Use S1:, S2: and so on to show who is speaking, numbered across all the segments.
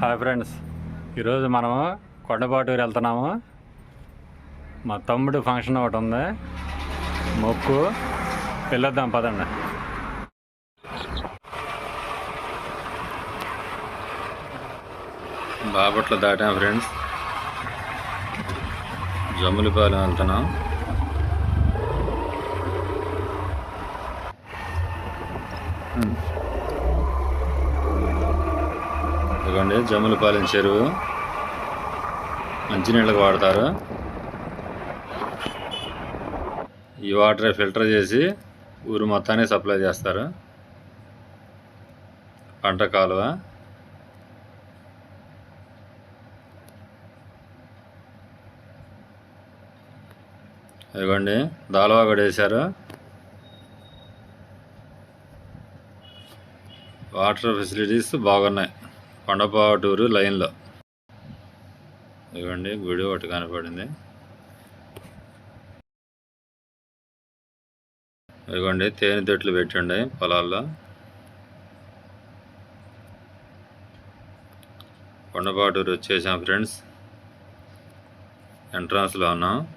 S1: Hi friends ఈరోజు మనము కొండపాటూరు వెళ్తున్నాము. మా తమ్ముడు ఫంక్షన్ ఒకటి ఉంది. మొక్కు వెళ్ళొద్దాం పదండి. బాపట్ల దాటాం ఫ్రెండ్స్ జమ్ములపాలెం వెళ్తున్నాం. ఇదిగోండి జమ్ములపాలెం చెరువు మంచినీళ్ళకి వాడతారు. ఈ వాటర్ ఫిల్టర్ చేసి ఊరు మొత్తానికి సప్లై చేస్తారు. పంట కాలువ. ఇదిగోండి దాల్వా కూడా వేశారు. వాటర్ ఫెసిలిటీస్ బాగున్నాయి. కొండపాటూరు లైన్లో. ఇవ్వండి గుడి ఒకటి కనపడింది. ఇదిగోండి తేనె తొట్లు పెట్టండి పొలాల్లో. కొండపాటూరు వచ్చేసాం ఫ్రెండ్స్. ఎంట్రన్స్లో ఉన్నాం.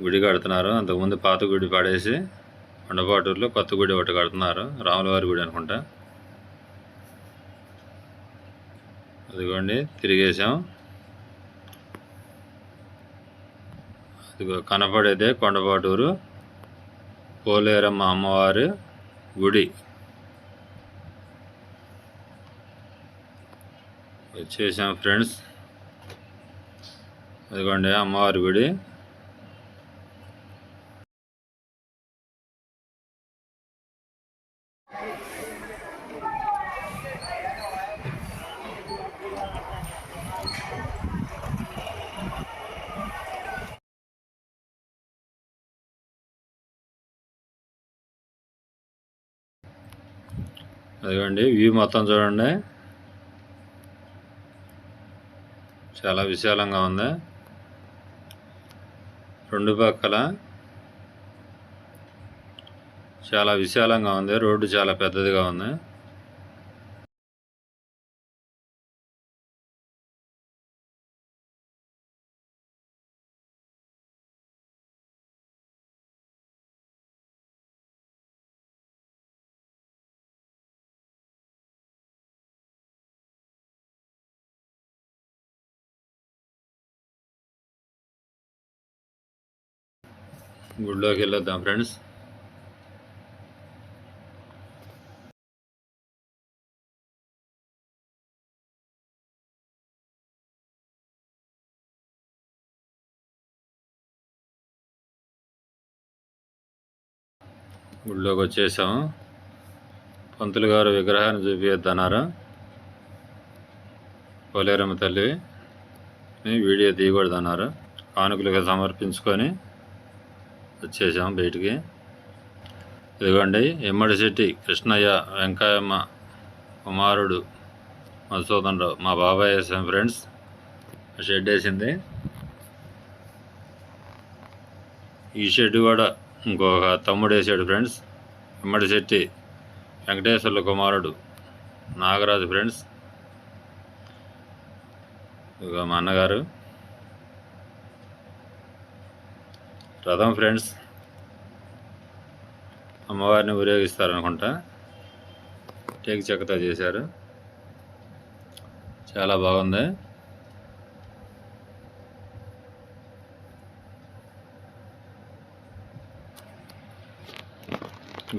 S1: గుడి కడుతున్నారు. అంతకుముందు పాత గుడి పడేసి కొండపాటూరులో కొత్త గుడి ఒకటి కడుతున్నారు. రాములవారి గుడి అనుకుంటా. అదిగోండి తిరిగేసాం అదిగో కనపడేదే కొండపాటూరు. పోలేరమ్మ అమ్మవారి గుడి. వచ్చేసాం ఫ్రెండ్స్. అదిగోండి అమ్మవారి గుడి. అదిగోండి వ్యూ మొత్తం చూడండి. చాలా విశాలంగా ఉంది. రెండు పక్కల చాలా విశాలంగా ఉంది. రోడ్డు చాలా పెద్దదిగా ఉంది. గుడిలోకి వెళ్ళొద్దాం ఫ్రెండ్స్. గుడిలోకి వచ్చేసాము పంతులు గారు విగ్రహాన్ని చూపించద్దన్నారు పోలేరమ్మ తల్లి వీడియో తీయకూడదన్నారు? కానుకలుగా సమర్పించుకొని వచ్చేసాం బయటికి. ఇదిగోండి ఎమ్మడి శెట్టి కృష్ణయ్య వెంకయ్యమ్మ కుమారుడు మధుసూదన్ రావు మా బాబాయ్ వేసాం ఫ్రెండ్స్. షెడ్ వేసింది. ఈ షెడ్ కూడా ఇంకొక తమ్ముడు వేసాడు ఫ్రెండ్స్. ఎమ్మడి శెట్టి వెంకటేశ్వర్ల కుమారుడు నాగరాజు ఫ్రెండ్స్. ఇక మా అన్నగారు. రథం ఫ్రెండ్స్ అమ్మవారిని ఊరేగిస్తారనుకుంటా టేక్ చెక్కతో చేశారు. చాలా బాగుంది.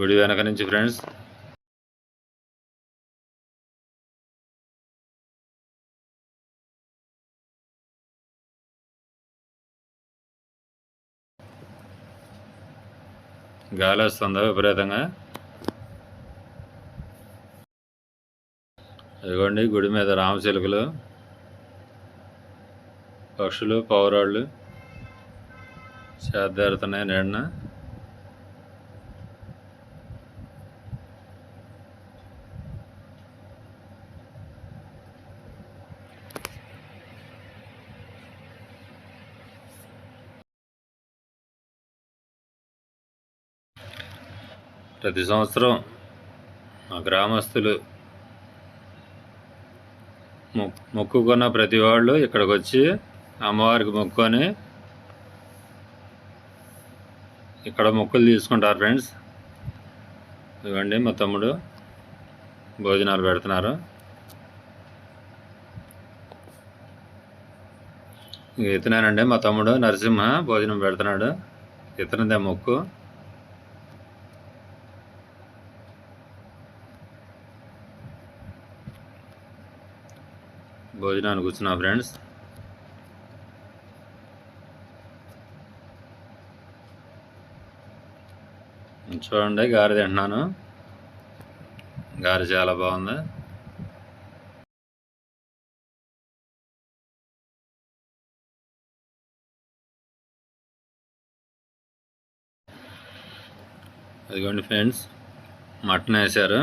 S1: గుడి వెనక నుంచి ఫ్రెండ్స్ గాలి వస్తుందా విపరీతంగా. ఇదిగోండి గుడి మీద రామచిలుకలు పక్షులు పౌరాళ్ళు చేద్దారుతున్నాయి నిన్న ప్రతి సంవత్సరం మా గ్రామస్తులు మొక్కుకున్న ప్రతి వాళ్ళు ఇక్కడికి వచ్చి అమ్మవారికి మొక్కుకొని ఇక్కడ మొక్కులు తీసుకుంటారు ఫ్రెండ్స్. ఇవ్వండి మా తమ్ముడు భోజనాలు పెడుతున్నారు. ఇంక మా తమ్ముడు నరసింహ భోజనం పెడుతున్నాడు. ఎత్తునదే మొక్కు. భోజనానికి కూర్చున్నా ఫ్రెండ్స్. చూడండి గారి తింటున్నాను. గారి చాలా బాగుంది. అదిగోండి ఫ్రెండ్స్. మటన్ వేశారు.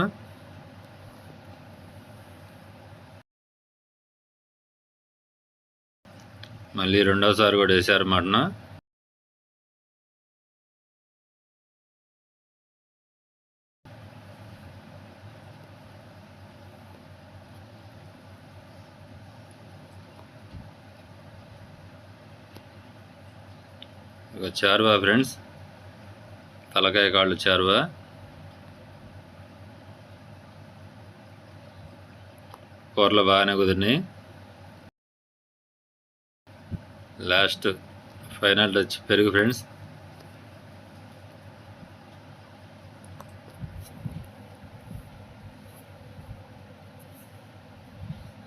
S1: మళ్ళీ రెండోసారి కూడా వేసారు మటన్. ఇక చారువా ఫ్రెండ్స్. తలకాయ కాళ్ళు చారువా. కూరలు బాగానే కుదిరినాయి. Last final touch. పెరుగు ఫ్రెండ్స్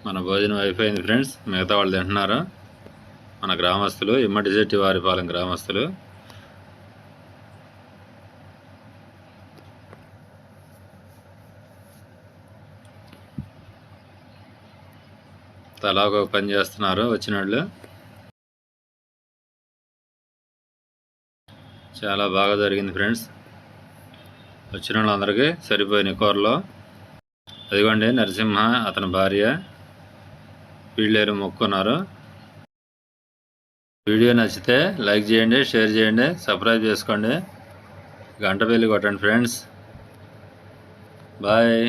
S1: మన భోజనం అయిపోయింది ఫ్రెండ్స్ మిగతా వాళ్ళు తింటున్నారు? మన గ్రామస్తులు ఇమ్మటిశెట్టి వారిపాలెం గ్రామస్తులు. తలాగో పని చేస్తున్నారు వచ్చిన వాళ్ళు చాలా బాగా జరిగింది ఫ్రెండ్స్. వచ్చిన వాళ్ళందరికీ సరిపోయిన కూరలో. అదిగోండి నరసింహ అతని భార్య. వీళ్ళేరు మొక్కున్నారు. వీడియో నచ్చితే లైక్ చేయండి షేర్ చేయండి సబ్స్క్రైబ్ చేసుకోండి. గంట బెల్లి కొట్టండి ఫ్రెండ్స్. బాయ్.